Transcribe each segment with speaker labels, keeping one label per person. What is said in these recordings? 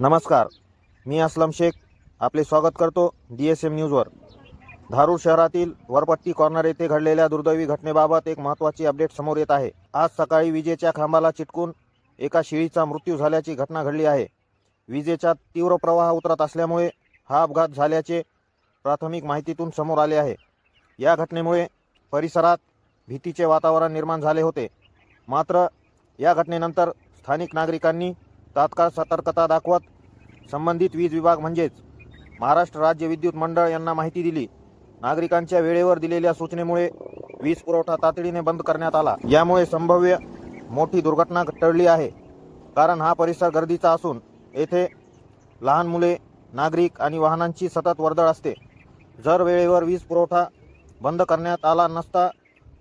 Speaker 1: नमस्कार. मी असलम शेख. आपले स्वागत करतो डी एस एम न्यूजवर. धारूर शहरातील वरपट्टी कॉर्नर येथे घडलेल्या दुर्दैवी घटनेबाबत एक महत्त्वाची अपडेट समोर येत आहे. आज सकाळी विजेच्या खांबाला चिटकून एका शिळीचा मृत्यू झाल्याची घटना घडली आहे. विजेचा तीव्र प्रवाह उतरत असल्यामुळे हा अपघात झाल्याचे प्राथमिक माहितीतून समोर आले आहे. या घटनेमुळे परिसरात भीतीचे वातावरण निर्माण झाले होते. मात्र या घटनेनंतर स्थानिक नागरिकांनी तात्काळ सतर्कता दाखवत संबंधित वीज विभाग म्हणजेच महाराष्ट्र राज्य विद्युत मंडळ यांना माहिती दिली. नागरिकांच्या वेळेवर दिलेल्या सूचनेमुळे वीज पुरवठा तातडीने बंद करण्यात आला. यामुळे संभाव्य मोठी दुर्घटना टळली आहे. कारण हा परिसर गर्दीचा असून येथे लहान मुले नागरिक आणि वाहनांची सतत वर्दळ असते. जर वेळेवर वीज पुरवठा बंद करण्यात आला नसता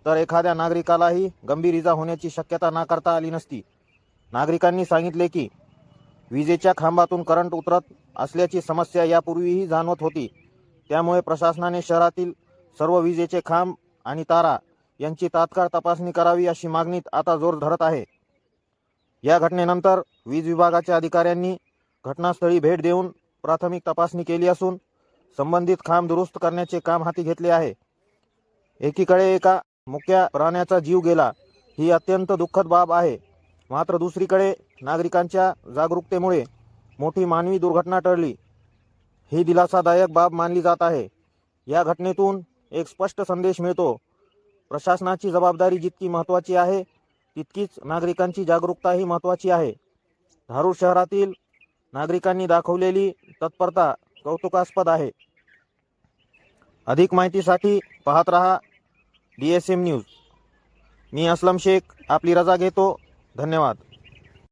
Speaker 1: तर एखाद्या नागरिकालाही गंभीर इजा होण्याची शक्यता नाकारता आली नसती. नागरिकांनी सांगितले की विजेच्या खांबातून करंट उतरत असल्याची समस्या यापूर्वीही जाणवत होती. त्यामुळे प्रशासनाने शहरातील सर्व विजेचे खांब आणि तारा यांची तात्काळ तपासणी करावी अशी मागणी आता जोर धरत आहे. या घटनेनंतर वीज विभागाच्या अधिकाऱ्यांनी घटनास्थळी भेट देऊन प्राथमिक तपासणी केली असून संबंधित खांब दुरुस्त करण्याचे काम हाती घेतले आहे. एकीकडे एका मुक्या प्राण्याचा जीव गेला ही अत्यंत दुःखद बाब आहे. मात्र दुसरीकडे नागरिकांच्या जागरूकतेमुळे मोठी मानवी दुर्घटना टळली. ही दिलासादायक बाब मानली जात आहे. या घटनेतून एक स्पष्ट संदेश मिळतो. प्रशासनाची जबाबदारी जितकी महत्त्वाची आहे तितकीच नागरिकांची जागरूकताही महत्त्वाची आहे. धारूर शहरातील नागरिकांनी दाखवलेली तत्परता कौतुकास्पद आहे. अधिक माहितीसाठी पाहत रहा डी एस एम न्यूज. मी असलम शेख आपली रजा घेतो. धन्यवाद.